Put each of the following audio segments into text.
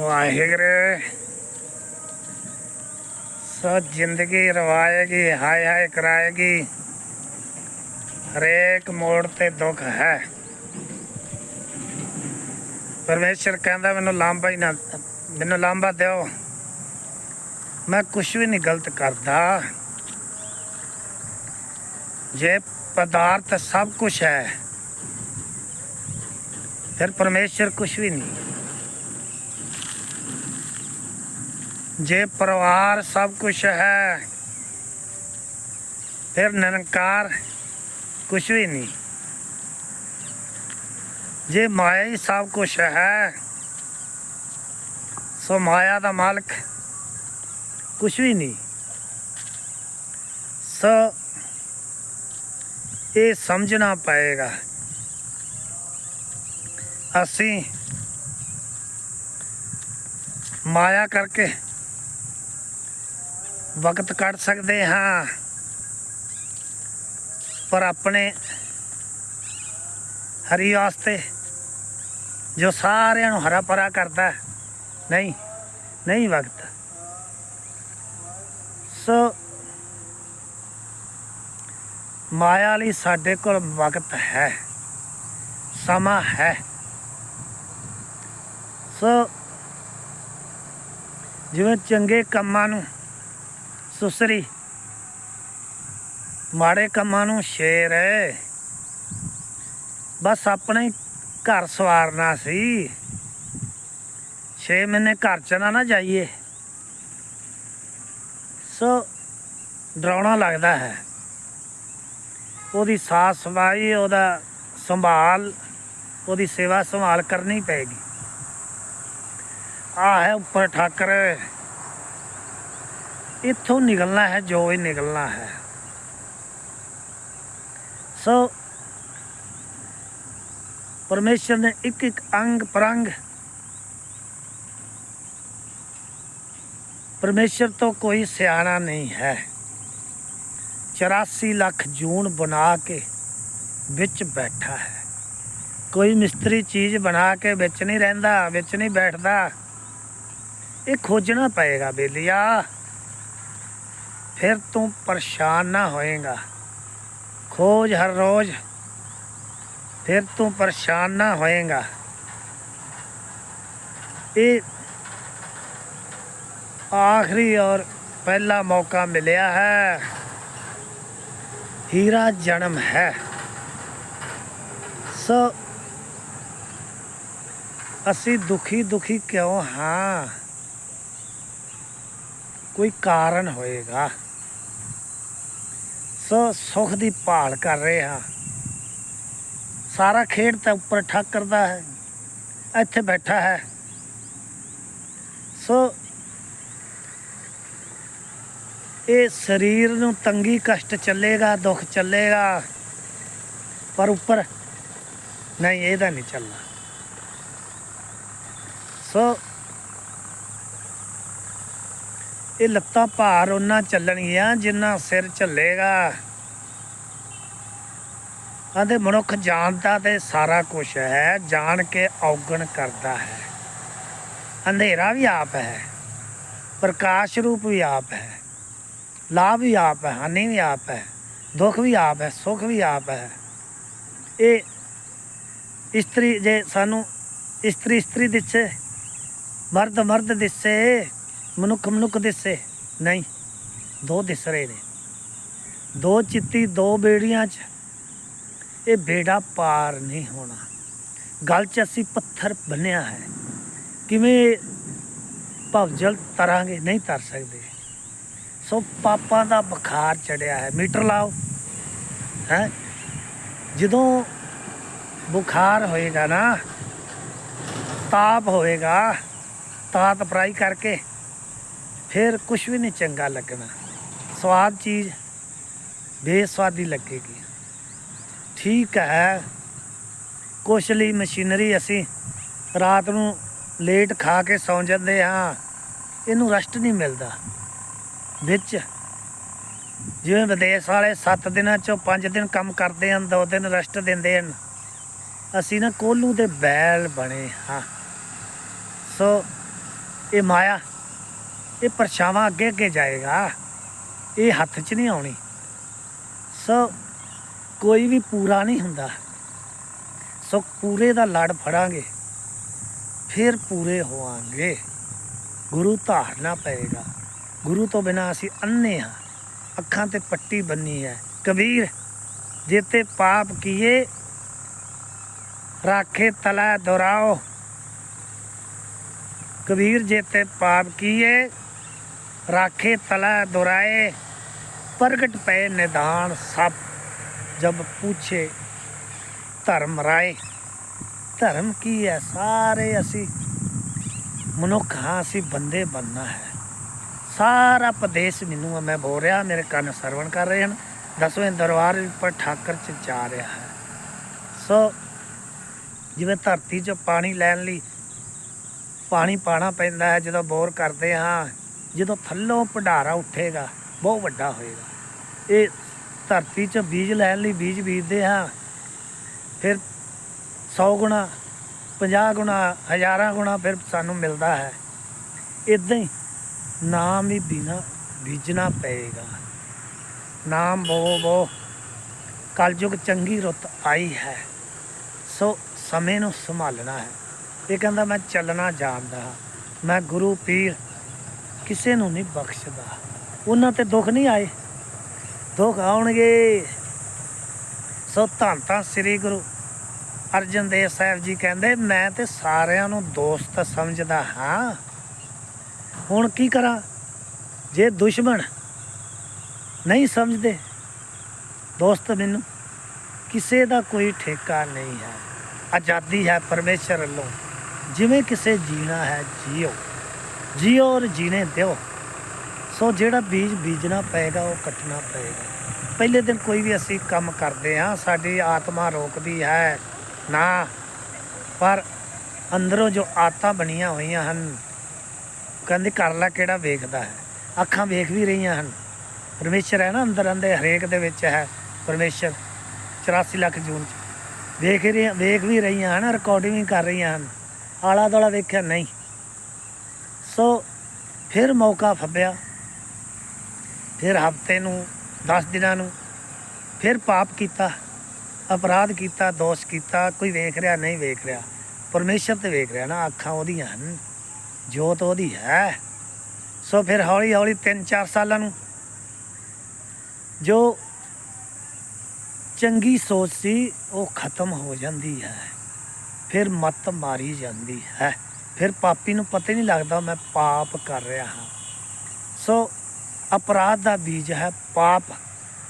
ਵਾਹਿਗੁਰੂ। ਸੋ ਜ਼ਿੰਦਗੀ ਰਵਾਏਗੀ, ਹਾਏ ਹਾਏ ਕਰਾਏਗੀ। ਹਰੇਕ ਮੋੜ ਤੇ ਦੁੱਖ ਹੈ। ਪਰਮੇਸ਼ਰ ਕਹਿੰਦਾ, ਮੈਨੂੰ ਲਾਂਬਾ ਹੀ ਨਾ, ਮੈਨੂੰ ਲਾਂਬਾ ਦਿਓ। ਮੈਂ ਕੁਝ ਵੀ ਨਹੀਂ ਗਲਤ ਕਰਦਾ। ਜੇ ਪਦਾਰਥ ਸਭ ਕੁਝ ਹੈ, ਫਿਰ ਪਰਮੇਸ਼ਰ ਕੁਝ ਵੀ ਨਹੀਂ। ਜੇ ਪਰਿਵਾਰ ਸਭ ਕੁਝ ਹੈ, ਫਿਰ ਨਿਰੰਕਾਰ ਕੁਝ ਵੀ ਨਹੀਂ। ਜੇ ਮਾਇਆ ਹੀ ਸਭ ਕੁਝ ਹੈ, ਸੋ ਮਾਇਆ ਦਾ ਮਾਲਕ ਕੁਝ ਵੀ ਨਹੀਂ। ਸੋ ਇਹ ਸਮਝਣਾ ਪਏਗਾ। ਅਸੀਂ ਮਾਇਆ ਕਰਕੇ ਵਕਤ ਕੱਢ ਸਕਦੇ ਹਾਂ। ਪਰ ਆਪਣੇ ਹਰੀ ਵਾਸਤੇ ਜੋ ਸਾਰਿਆਂ ਨੂੰ ਹਰਾ ਭਰਾ ਕਰਦਾ ਨਹੀਂ ਨਹੀਂ ਵਕਤ। ਸੋ ਮਾਇਆ ਲਈ ਸਾਡੇ ਕੋਲ ਵਕਤ ਹੈ, ਸਮਾਂ ਹੈ। ਸੋ ਜਿਵੇਂ ਚੰਗੇ ਕੰਮਾਂ ਨੂੰ ਸੁਸਰੀ। ਮਾੜੇ ਕੰਮਾਂ ਨੂੰ ਸ਼ੇਰ ਹੈ ਬਸ ਆਪਣੇ ਘਰ ਸਵਾਰਨਾ ਸੀ। 6 ਮਹੀਨੇ ਘਰ ਚ ਨਾ ਨਾ ਜਾਈਏ। ਸੋ ਡਰਾਉਣਾ ਲੱਗਦਾ ਹੈ। ਉਹਦੀ ਸਾਫ਼ ਸਫ਼ਾਈ, ਉਹਦਾ ਸੰਭਾਲ, ਉਹਦੀ ਸੇਵਾ ਸੰਭਾਲ ਕਰਨੀ ਪਏਗੀ। ਆ ਹੈ ਉੱਪਰ ਠਾਕਰ। ਇੱਥੋਂ ਨਿਕਲਣਾ ਹੈ, ਜੋ ਹੀ ਨਿਕਲਣਾ ਹੈ। ਸੋ, ਪਰਮੇਸ਼ਰ ਨੇ ਇੱਕ ਇੱਕ ਅੰਗ ਪ੍ਰੰਗ ਪਰਮੇਸ਼ਰ ਤੋਂ ਕੋਈ ਸਿਆਣਾ ਨਹੀਂ ਹੈ। 84 ਲੱਖ ਜੂਨ ਬਣਾ ਕੇ ਵਿੱਚ ਬੈਠਾ ਹੈ। ਕੋਈ ਮਿਸਤਰੀ ਚੀਜ਼ ਬਣਾ ਕੇ ਵਿੱਚ ਨਹੀਂ ਰਹਿੰਦਾ, ਵਿੱਚ ਨਹੀਂ ਬੈਠਦਾ। ਇਹ ਖੋਜਣਾ ਪਏਗਾ ਬੇਲੀਆ। ਫਿਰ ਤੂੰ ਪਰੇਸ਼ਾਨ ਨਾ ਹੋਏਗਾ। ਖੋਜ ਹਰ ਰੋਜ਼। ਫਿਰ ਤੂੰ ਪਰੇਸ਼ਾਨ ਨਾ ਹੋਏਗਾ। ਇਹ ਆਖਰੀ ਔਰ ਪਹਿਲਾ ਮੌਕਾ ਮਿਲਿਆ ਹੈ। ਹੀਰਾ ਜਨਮ ਹੈ। ਸੋ ਅਸੀਂ ਦੁਖੀ ਦੁਖੀ ਕਿਉਂ ਹਾਂ? ਕੋਈ ਕਾਰਨ ਹੋਏਗਾ। ਸੋ ਸੁਖ ਦੀ ਭਾਲ ਕਰ ਰਹੇ ਹਾਂ। ਸਾਰਾ ਖੇਡ ਤਾਂ ਉੱਪਰ ਠਾਕਰ ਦਾ ਹੈ, ਇੱਥੇ ਬੈਠਾ ਹੈ। ਸੋ ਇਹ ਸਰੀਰ ਨੂੰ ਤੰਗੀ ਕਸ਼ਟ ਚੱਲੇਗਾ, ਦੁੱਖ ਚੱਲੇਗਾ, ਪਰ ਉੱਪਰ ਨਹੀਂ, ਇਹਦਾ ਨਹੀਂ ਚੱਲਣਾ। ਸੋ ਇਹ ਲੱਤਾਂ ਭਾਰ ਉਹਨਾਂ ਚੱਲਣਗੀਆਂ ਜਿੰਨਾ ਸਿਰ ਝੱਲੇਗਾ। ਆਂਦੇ ਮਨੁੱਖ ਜਾਣਦਾ ਤੇ ਸਾਰਾ ਕੁਝ ਹੈ, ਜਾਣ ਕੇ ਔਗਣ ਕਰਦਾ ਹੈ। ਅੰਧੇਰਾ ਵੀ ਆਪ ਹੈ, ਪ੍ਰਕਾਸ਼ ਰੂਪ ਵੀ ਆਪ ਹੈ, ਲਾਭ ਵੀ ਆਪ ਹੈ, ਹਾਨੀ ਵੀ ਆਪ ਹੈ, ਦੁੱਖ ਵੀ ਆਪ ਹੈ, ਸੁੱਖ ਵੀ ਆਪ ਹੈ। ਇਹ ਇਸਤਰੀ ਜੇ ਸਾਨੂੰ ਇਸਤਰੀ ਇਸਤਰੀ ਦਿਸੇ, ਮਰਦ ਮਰਦ ਦਿਸੇ ਮਨੁੱਖ ਮਨੁੱਖ ਦਿਸੇ, ਨਹੀਂ, ਦੋ ਦਿਸ ਰਹੇ ਨੇ। ਦੋ ਚਿੱਤੀ, ਦੋ ਬੇੜੀਆਂ 'ਚ, ਇਹ ਬੇੜਾ ਪਾਰ ਨਹੀਂ ਹੋਣਾ। ਗਲ 'ਚ ਅਸੀਂ ਪੱਥਰ ਬੰਨਿਆ ਹੈ। ਕਿਵੇਂ ਭਵਜਲ ਤਰਾਂਗੇ? ਨਹੀਂ ਤਰ ਸਕਦੇ। ਸੋ ਪਾਪਾਂ ਦਾ ਬੁਖਾਰ ਚੜਿਆ ਹੈ। ਮੀਟਰ ਲਾਓ। ਹੈ? ਜਦੋਂ ਬੁਖਾਰ ਹੋਏਗਾ ਨਾ, ਤਾਪ ਹੋਏਗਾ, ਤਾਤ ਫਰਾਈ ਕਰਕੇ ਫਿਰ ਕੁਝ ਵੀ ਨਹੀਂ ਚੰਗਾ ਲੱਗਣਾ। ਸਵਾਦ ਚੀਜ਼ ਬੇਸਵਾਦੀ ਲੱਗੇਗੀ। ਠੀਕ ਹੈ। ਕੁਛ ਲਈ ਮਸ਼ੀਨਰੀ ਅਸੀਂ ਰਾਤ ਨੂੰ ਲੇਟ ਖਾ ਕੇ ਸੌਂ ਜਾਂਦੇ ਹਾਂ। ਇਹਨੂੰ ਰੈਸਟ ਨਹੀਂ ਮਿਲਦਾ। ਵਿੱਚ ਜਿਵੇਂ ਵਿਦੇਸ਼ ਵਾਲੇ 7 ਦਿਨਾਂ ਚੋਂ 5 ਦਿਨ ਕੰਮ ਕਰਦੇ ਹਨ 2 ਦਿਨ ਰੈਸਟ ਦਿੰਦੇ ਹਨ। ਅਸੀਂ ਨਾ ਕੋਲੂ ਦੇ ਬੈਲ ਬਣੇ ਹਾਂ। ਸੋ ਇਹ ਮਾਇਆ ਇਹ ਪਰਛਾਵਾਂ ਅੱਗੇ ਅੱਗੇ ਜਾਏਗਾ। ਇਹ ਹੱਥ 'ਚ ਨਹੀਂ ਆਉਣੀ। ਸੋ ਕੋਈ ਵੀ ਪੂਰਾ ਨਹੀਂ ਹੁੰਦਾ। ਸੋ ਪੂਰੇ ਦਾ ਲੜ ਫੜਾਂਗੇ। ਫਿਰ ਪੂਰੇ ਹੋਵਾਂਗੇ। ਗੁਰੂ ਧਾਰਨਾ ਪਏਗਾ। ਗੁਰੂ ਤੋਂ ਬਿਨਾ ਅਸੀਂ ਅੰਨੇ ਹਾਂ। ਅੱਖਾਂ ਤੇ ਪੱਟੀ ਬੰਨੀ ਹੈ। ਕਬੀਰ ਜੇਤੇ ਪਾਪ ਕੀਏ, ਰਾਖੇ ਤਲਾ ਦੁਰਾਓ ਕਬੀਰ ਜੇਤੇ ਪਾਪ ਕੀਏ ਰਾਖੇ ਤਲਾ ਦੁਰਾਏ ਪ੍ਰਗਟ ਪਏ ਨਿਦਾਨ ਸਭ ਜਬ ਪੁੱਛੇ ਧਰਮ ਰਾਏ ਧਰਮ ਕੀ ਹੈ ਸਾਰੇ ਅਸੀਂ? ਮਨੁੱਖ ਹਾਂ ਅਸੀਂ ਬੰਦੇ ਬਣਨਾ ਹੈ। ਸਾਰਾ ਪ੍ਰਦੇਸ਼ ਮੈਨੂੰ ਆ, ਮੈਂ ਬੋਲ ਰਿਹਾ ਮੇਰੇ ਕੰਨ ਸਰਵਣ ਕਰ ਰਹੇ ਹਨ। ਦਸਵੇਂ ਦਰਬਾਰ ਉੱਪਰ ਠਾਕਰ ਚ ਜਾ ਰਿਹਾ ਹੈ। ਸੋ ਜਿਵੇਂ ਧਰਤੀ 'ਚ ਪਾਣੀ ਲੈਣ ਲਈ ਪਾਣੀ ਪਾਣਾ ਪੈਂਦਾ ਹੈ ਜਦੋਂ ਬੋਰ ਕਰਦੇ ਹਾਂ ਜਦੋਂ ਥੱਲੋਂ ਭੰਡਾਰਾ ਉੱਠੇਗਾ, ਬਹੁਤ ਵੱਡਾ ਹੋਏਗਾ। ਇਹ ਧਰਤੀ 'ਚ ਬੀਜ ਲੈਣ ਲਈ ਬੀਜ ਬੀਜਦੇ ਹਾਂ। ਫਿਰ 100 ਗੁਣਾ 50 ਗੁਣਾ, ਹਜ਼ਾਰਾਂ ਗੁਣਾ ਫਿਰ ਸਾਨੂੰ ਮਿਲਦਾ ਹੈ। ਇਦਾਂ ਹੀ ਨਾਮ ਹੀ ਬਿਨਾ ਬੀਜਣਾ ਪਏਗਾ। ਨਾਮ ਬੋ ਬੋ ਕਲਯੁਗ ਚੰਗੀ ਰੁੱਤ ਆਈ ਹੈ। ਸੋ ਸਮੇਂ ਨੂੰ ਸੰਭਾਲਣਾ ਹੈ। ਇਹ ਕਹਿੰਦਾ, ਮੈਂ ਚੱਲਣਾ ਜਾਣਦਾ ਹਾਂ। ਮੈਂ ਗੁਰੂ ਪੀਰ ਕਿਸੇ ਨੂੰ ਨਹੀਂ ਬਖਸ਼ਦਾ। ਉਹਨਾਂ ਤੇ ਦੁੱਖ ਨਹੀਂ ਆਏ। ਦੁੱਖ ਆਉਣਗੇ। ਸੋ ਧੰਨ ਤਾਂ ਸ੍ਰੀ ਗੁਰੂ ਅਰਜਨ ਦੇਵ ਸਾਹਿਬ ਜੀ ਕਹਿੰਦੇ, ਮੈਂ ਤੇ ਸਾਰਿਆਂ ਨੂੰ ਦੋਸਤ ਸਮਝਦਾ ਹਾਂ। ਹੁਣ ਕੀ ਕਰਾਂ? ਜੇ ਦੁਸ਼ਮਣ ਨਹੀਂ ਸਮਝਦੇ, ਦੋਸਤ ਮੈਨੂੰ ਕਿਸੇ ਦਾ ਕੋਈ ਠੇਕਾ ਨਹੀਂ ਹੈ। ਆਜ਼ਾਦੀ ਹੈ ਪਰਮੇਸ਼ਰ ਵੱਲੋਂ। ਜਿਵੇਂ ਕਿਸੇ ਜੀਣਾ ਹੈ ਜੀਓ। ਜੀਓ ਔਰ ਜੀਣੇ ਦਿਓ। ਸੋ ਜਿਹੜਾ ਬੀਜ ਬੀਜਣਾ ਪਏਗਾ, ਉਹ ਕੱਟਣਾ ਪਏਗਾ। ਪਹਿਲੇ ਦਿਨ ਕੋਈ ਵੀ ਅਸੀਂ ਕੰਮ ਕਰਦੇ ਹਾਂ, ਸਾਡੀ ਆਤਮਾ ਰੋਕਦੀ ਹੈ ਨਾ। ਪਰ ਅੰਦਰੋਂ ਜੋ ਆਤਾਂ ਬਣੀਆਂ ਹੋਈਆਂ ਹਨ, ਕਹਿੰਦੇ ਕਰ ਲੈ ਕਿਹੜਾ ਵੇਖਦਾ ਹੈ? ਅੱਖਾਂ ਵੇਖ ਵੀ ਰਹੀਆਂ ਹਨ। ਪਰਮੇਸ਼ਰ ਹੈ ਨਾ ਅੰਦਰ ਅੰਦੇ ਹਰੇਕ ਦੇ ਵਿੱਚ ਹੈ ਪਰਮੇਸ਼ਰ। 84 ਲੱਖ ਜੂਨ ਚ। ਵੇਖ ਰਹੀ ਵੇਖ ਵੀ ਰਹੀਆਂ ਹਨ ਰਿਕਾਰਡਿੰਗ ਵੀ ਕਰ ਰਹੀਆਂ ਹਨ। ਆਲਾ ਦਾਲਾ ਵੇਖਿਆ ਨਹੀਂ। ਸੋ ਫਿਰ ਮੌਕਾ ਫੱਬਿਆ। ਫਿਰ ਹਫ਼ਤੇ ਨੂੰ 10 ਦਿਨਾਂ ਨੂੰ, ਫਿਰ ਪਾਪ ਕੀਤਾ, ਅਪਰਾਧ ਕੀਤਾ, ਦੋਸ਼ ਕੀਤਾ, ਕੋਈ ਵੇਖ ਰਿਹਾ, ਨਹੀਂ ਵੇਖ ਰਿਹਾ। ਪਰਮੇਸ਼ਰ ਤੇ ਵੇਖ ਰਿਹਾ ਨਾ, ਅੱਖਾਂ ਉਹਦੀਆਂ ਹਨ, ਜੋਤ ਉਹਦੀ ਹੈ। ਸੋ ਫਿਰ ਹੌਲੀ ਹੌਲੀ 3-4 ਸਾਲਾਂ ਨੂੰ, ਜੋ ਚੰਗੀ ਸੋਚ ਸੀ, ਉਹ ਖਤਮ ਹੋ ਜਾਂਦੀ ਹੈ। ਫਿਰ ਮਤ ਮਾਰੀ ਜਾਂਦੀ ਹੈ। ਫਿਰ ਪਾਪੀ ਨੂੰ ਪਤਾ ਹੀ ਨਹੀਂ ਲੱਗਦਾ ਮੈਂ ਪਾਪ ਕਰ ਰਿਹਾ ਹਾਂ। ਸੋ ਅਪਰਾਧ ਦਾ ਬੀਜ ਹੈ ਪਾਪ।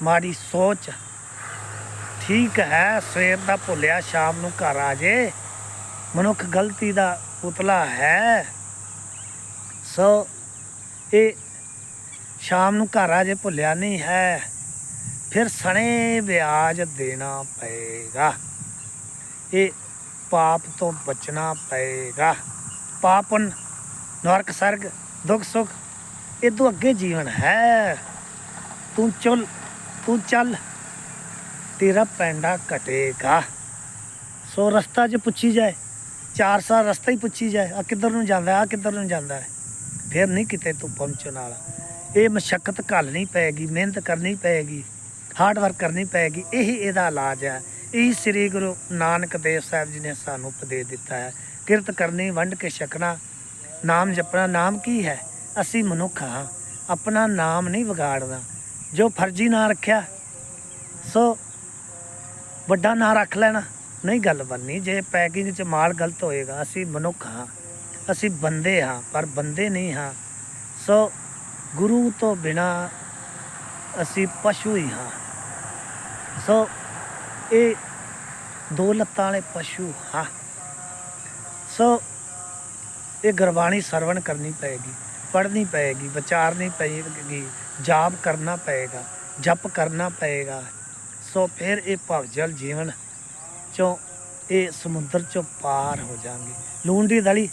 ਮਾੜੀ ਸੋਚ। ਠੀਕ ਹੈ, ਸਵੇਰ ਦਾ ਭੁੱਲਿਆ, ਸ਼ਾਮ ਨੂੰ ਘਰ ਆ ਜੇ। ਮਨੁੱਖ ਗਲਤੀ ਦਾ ਪੁਤਲਾ ਹੈ। ਸੋ ਇਹ ਸ਼ਾਮ ਨੂੰ ਘਰ ਆ ਜੇ, ਭੁੱਲਿਆ ਨਹੀਂ ਹੈ। ਫਿਰ ਸਣੇ ਵਿਆਜ ਦੇਣਾ ਪਏਗਾ। ਇਹ ਪਾਪ ਤੋਂ ਬਚਣਾ ਪਏਗਾ। ਪਾਪਨ, ਨਰਕ, ਸਰਗ, ਦੁੱਖ, ਸੁੱਖ, ਇਹ ਤੋਂ ਅੱਗੇ ਜੀਵਨ ਹੈ। ਤੂੰ ਚੱਲ ਤੂੰ ਚੱਲ, ਤੇਰਾ ਪੈਂਡਾ ਘਟੇਗਾ। ਸੋ ਰਸਤਾ ਜੇ ਪੁੱਛੀ ਜਾਏ, ਚਾਰ ਸਾਲ ਰਸਤਾ ਹੀ ਪੁੱਛੀ ਜਾਏ ਆ ਕਿੱਧਰ ਨੂੰ ਜਾਂਦਾ ਆ ਕਿੱਧਰ ਨੂੰ ਜਾਂਦਾ ਫਿਰ ਨਹੀਂ ਕਿਤੇ ਤੂੰ ਪਹੁੰਚਣ ਵਾਲਾ। ਇਹ ਮਸ਼ਕਤ ਘੱਲਣੀ ਪਏਗੀ, ਮਿਹਨਤ ਕਰਨੀ ਪਏਗੀ ਹਾਰਡ ਵਰਕ ਕਰਨੀ ਪਏਗੀ, ਇਹੀ ਇਹਦਾ ਇਲਾਜ ਹੈ। ਇਹੀ ਸ੍ਰੀ ਗੁਰੂ ਨਾਨਕ ਦੇਵ ਸਾਹਿਬ ਜੀ ਨੇ ਸਾਨੂੰ ਉਪਦੇਸ਼ ਦਿੱਤਾ ਹੈ। ਕਿਰਤ ਕਰਨੀ, ਵੰਡ ਕੇ ਛਕਣਾ, ਨਾਮ ਜਪਣਾ, ਨਾਮ ਕੀ ਹੈ? ਅਸੀਂ ਮਨੁੱਖ ਹਾਂ, ਆਪਣਾ ਨਾਮ ਨਹੀਂ ਵਿਗਾੜਨਾ। ਜੋ ਫਰਜ਼ੀ ਨਾਂ ਰੱਖਿਆ, ਸੋ ਵੱਡਾ ਨਾਂ ਰੱਖ ਲੈਣਾ। ਨਹੀਂ, ਗੱਲ ਬਣਨੀ, ਜੇ ਪੈਕਿੰਗ 'ਚ ਮਾਲ ਗਲਤ ਹੋਏਗਾ, ਅਸੀਂ ਮਨੁੱਖ ਹਾਂ, ਅਸੀਂ ਬੰਦੇ ਹਾਂ, ਪਰ ਬੰਦੇ ਨਹੀਂ ਹਾਂ। ਸੋ ਗੁਰੂ ਤੋਂ ਬਿਨਾ ਅਸੀਂ ਪਸ਼ੂ ਹੀ ਹਾਂ। ਸੋ ਇਹ ਦੋ ਲੱਤਾਂ ਵਾਲੇ ਪਸ਼ੂ ਹਾਂ। ਸੋ ਇਹ ਗੁਰਬਾਣੀ ਸਰਵਣ ਕਰਨੀ ਪਏਗੀ, ਪੜ੍ਹਨੀ ਪਏਗੀ, ਵਿਚਾਰਨੀ ਪਏਗੀ, ਜਾਪ ਕਰਨਾ ਪਏਗਾ, ਜਪ ਕਰਨਾ ਪਏਗਾ। ਸੋ ਫਿਰ ਇਹ ਭਵਜਲ ਜੀਵਨ ਚੋਂ, ਇਹ ਸਮੁੰਦਰ ਚੋਂ ਪਾਰ ਹੋ ਜਾਣਗੇ। ਲੂੰਡੀ ਦਲੀ,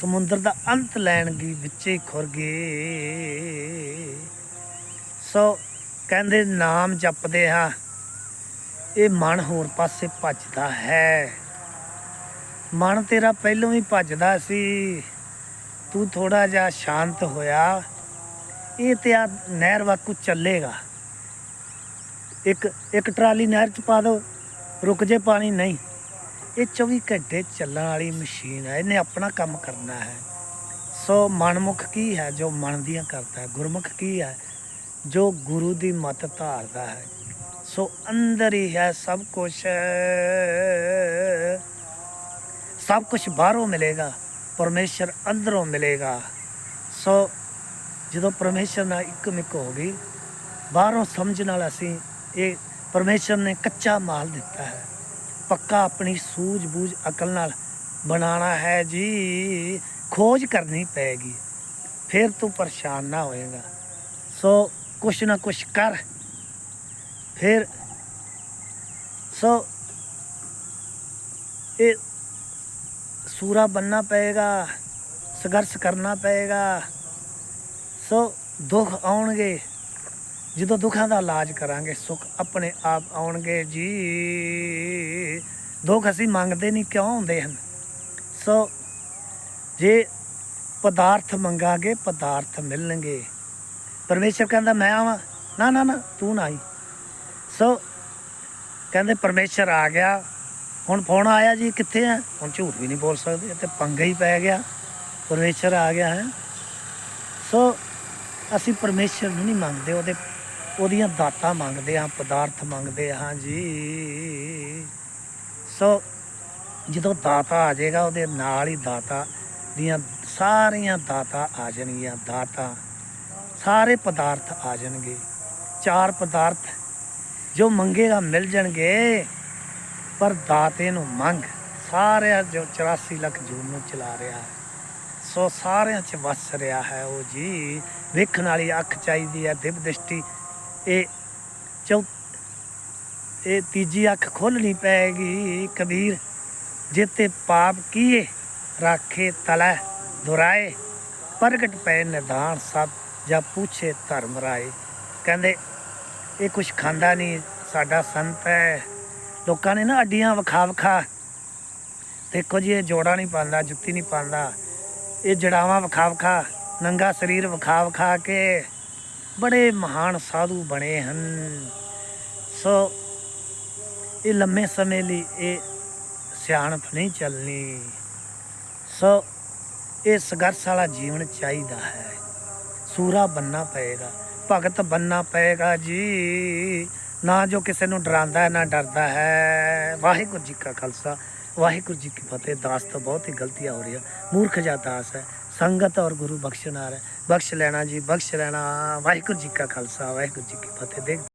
ਸਮੁੰਦਰ ਦਾ ਅੰਤ ਲੈਣਗੀ ਵਿੱਚੇ ਖੁਰ ਗਏ ਸੋ ਕਹਿੰਦੇ, ਨਾਮ ਜਪਦੇ ਹਾਂ, ਇਹ ਮਨ ਹੋਰ ਪਾਸੇ ਭੱਜਦਾ ਹੈ। ਮਨ ਤੇਰਾ ਪਹਿਲੋਂ ਹੀ ਭੱਜਦਾ ਸੀ। ਤੂੰ ਥੋੜਾ ਜਿਹਾ ਸ਼ਾਂਤ ਹੋਇਆ। ਇਹ ਤੇ ਆ ਨਹਿਰ ਵਾਕੂ ਚੱਲੇਗਾ। ਇੱਕ ਇੱਕ ਟਰਾਲੀ ਨਹਿਰ ਚ ਪਾ ਦੋ, ਰੁਕ ਜੇ ਪਾਣੀ ਨਹੀਂ। ਇਹ 24 ਘੰਟੇ ਚੱਲਣ ਵਾਲੀ ਮਸ਼ੀਨ ਹੈ, ਇਹਨੇ ਆਪਣਾ ਕੰਮ ਕਰਨਾ ਹੈ। ਸੋ ਮਨਮੁਖ ਕੀ ਹੈ, ਜੋ ਮਨ ਦੀਆਂ ਕਰਦਾ ਹੈ, ਗੁਰਮੁਖ ਕੀ ਹੈ, ਜੋ ਗੁਰੂ ਦੀ ਮਤ ਧਾਰਦਾ ਹੈ। ਸੋ ਅੰਦਰ ਹੀ ਹੈ ਸਭ ਕੁਝ ਸਭ ਕੁਝ ਬਾਹਰੋਂ ਮਿਲੇਗਾ, ਪਰਮੇਸ਼ਰ ਅੰਦਰੋਂ ਮਿਲੇਗਾ। ਸੋ ਜਦੋਂ ਪਰਮੇਸ਼ਰ ਨਾਲ ਇੱਕ ਮਿੱਕ ਹੋ ਗਈ, ਬਾਹਰੋਂ ਸਮਝ ਨਾਲ ਅਸੀਂ ਇਹ ਪਰਮੇਸ਼ਰ ਨੇ ਕੱਚਾ ਮਾਲ ਦਿੱਤਾ ਹੈ। ਪੱਕਾ ਆਪਣੀ ਸੂਝ-ਬੂਝ, ਅਕਲ ਨਾਲ ਬਣਾਉਣਾ ਹੈ ਜੀ। ਖੋਜ ਕਰਨੀ ਪਏਗੀ, ਫਿਰ ਤੂੰ ਪਰੇਸ਼ਾਨ ਨਾ ਹੋਏਗਾ। ਸੋ ਕੁਛ ਨਾ ਕੁਛ ਕਰ, ਫਿਰ ਸੋ ਇਹ ਸੂਰਾ ਬੰਨਣਾ ਪਏਗਾ, ਸੰਘਰਸ਼ ਕਰਨਾ ਪਏਗਾ। ਸੋ ਦੁੱਖ ਆਉਣਗੇ, ਜਦੋਂ ਦੁੱਖਾਂ ਦਾ ਇਲਾਜ ਕਰਾਂਗੇ, ਸੁੱਖ ਆਪਣੇ ਆਪ ਆਉਣਗੇ ਜੀ। ਦੁੱਖ ਅਸੀਂ ਮੰਗਦੇ ਨਹੀਂ, ਕਿਉਂ ਹੁੰਦੇ ਹਨ? ਸੋ ਜੇ ਪਦਾਰਥ ਮੰਗਾਂਗੇ, ਪਦਾਰਥ ਮਿਲਣਗੇ। ਪਰਮੇਸ਼ਰ ਕਹਿੰਦਾ, ਮੈਂ ਆਵਾਂ। ਨਾ ਨਾ ਨਾ, ਤੂੰ ਨਾ ਆਈ। ਸੋ ਕਹਿੰਦੇ, ਪਰਮੇਸ਼ਰ ਆ ਗਿਆ। ਹੁਣ ਫੋਨ ਆਇਆ ਜੀ, ਕਿੱਥੇ ਆ? ਹੁਣ ਝੂਠ ਵੀ ਨਹੀਂ ਬੋਲ ਸਕਦੇ ਤੇ ਪੰਗਾ ਹੀ ਪੈ ਗਿਆ। ਪਰਮੇਸ਼ਰ ਆ ਗਿਆ ਹੈ। ਸੋ ਅਸੀਂ ਪਰਮੇਸ਼ਰ ਨੂੰ ਨਹੀਂ ਮੰਗਦੇ, ਉਹਦੇ, ਉਹਦੀਆਂ ਦਾਤਾਂ ਮੰਗਦੇ ਹਾਂ, ਪਦਾਰਥ ਮੰਗਦੇ ਹਾਂ ਜੀ। ਸੋ ਜਦੋਂ ਦਾਤਾ ਆ ਜਾਏਗਾ, ਉਹਦੇ ਨਾਲ ਹੀ ਦਾਤਾ ਦੀਆਂ ਸਾਰੀਆਂ ਦਾਤਾ ਆ ਜਾਣਗੀਆਂ, ਦਾਤਾ, ਸਾਰੇ ਪਦਾਰਥ ਆ ਜਾਣਗੇ। ਚਾਰ ਪਦਾਰਥ ਜੋ ਮੰਗੇਗਾ, ਮਿਲ ਜਾਣਗੇ। ਪਰ ਦਾਤੇ ਨੂੰ ਮੰਗ, ਸਾਰਿਆਂ ਜੋ 84 ਲੱਖ ਜੂਨ ਨੂੰ ਚਲਾ ਰਿਹਾ ਹੈ। ਸੋ ਸਾਰਿਆਂ 'ਚ ਵਸ ਰਿਹਾ ਹੈ ਉਹ ਜੀ। ਵੇਖਣ ਵਾਲੀ ਅੱਖ ਚਾਹੀਦੀ ਹੈ, ਦਿਵ ਦ੍ਰਿਸ਼ਟੀ। ਇਹ ਚੌ ਇਹ ਤੀਜੀ ਅੱਖ ਖੋਲਣੀ ਪਏਗੀ। ਕਬੀਰ ਜਿਤੇ ਪਾਪ ਕੀਏ, ਰਾਖੇ ਤਲੈ ਦੁਰਾਏ। ਪ੍ਰਗਟ ਪੈ ਨਿਧਾਨ ਸਭ ਜਾਂ ਪੁੱਛੇ ਧਰਮ ਰਾਏ। ਕਹਿੰਦੇ, ਇਹ ਕੁਛ ਖਾਂਦਾ ਨਹੀਂ, ਸਾਡਾ ਸੰਤ ਹੈ। ਲੋਕਾਂ ਨੇ ਨਾ ਅੱਡੀਆਂ ਵਿਖਾ ਵਿਖਾ ਦੇਖੋ ਜੀ, ਇਹ ਜੋੜਾ ਨਹੀਂ ਪਾਉਂਦਾ ਜੁੱਤੀ ਨਹੀਂ ਪਾਉਂਦਾ ਇਹ ਜੜਾਵਾਂ ਵਿਖਾ ਵਿਖਾ, ਨੰਗਾ ਸਰੀਰ ਵਿਖਾ ਵਿਖਾ ਕੇ ਬੜੇ ਮਹਾਨ ਸਾਧੂ ਬਣੇ ਹਨ। ਸੋ ਇਹ ਲੰਮੇ ਸਮੇਂ ਲਈ ਇਹ ਸਿਆਣਪ ਨਹੀਂ ਚੱਲਣੀ। ਸੋ ਇਹ ਸੰਘਰਸ਼ ਵਾਲਾ ਜੀਵਨ ਚਾਹੀਦਾ ਹੈ। ਸੂਰਾ ਬੰਨਾ ਪਏਗਾ, ਭਗਤ ਬੰਨਾ ਪਏਗਾ ਜੀ। ਨਾ ਜੋ ਕਿਸੇ ਨੂੰ ਡਰਾਉਂਦਾ ਹੈ ਨਾ ਡਰਦਾ ਹੈ। ਵਾਹਿਗੁਰੂ ਜੀ ਕਾ ਖਾਲਸਾ, ਵਾਹਿਗੁਰੂ ਜੀ ਕੀ ਫਤਿਹ। ਦਾਸ ਤੋਂ ਬਹੁਤ ਹੀ ਗਲਤੀਆਂ ਹੋ ਰਹੀਆਂ। ਮੂਰਖ ਜਿਹਾ ਦਾਸ ਹੈ। ਸੰਗਤ ਔਰ ਗੁਰੂ ਬਖਸ਼ਨਾਰ ਹੈ ਬਖਸ਼ ਲੈਣਾ ਜੀ, ਬਖਸ਼ ਲੈਣਾ। ਵਾਹਿਗੁਰੂ ਜੀ ਕਾ ਖਾਲਸਾ, ਵਾਹਿਗੁਰੂ ਜੀ ਕੀ ਫਤਿਹ। ਦੇਖ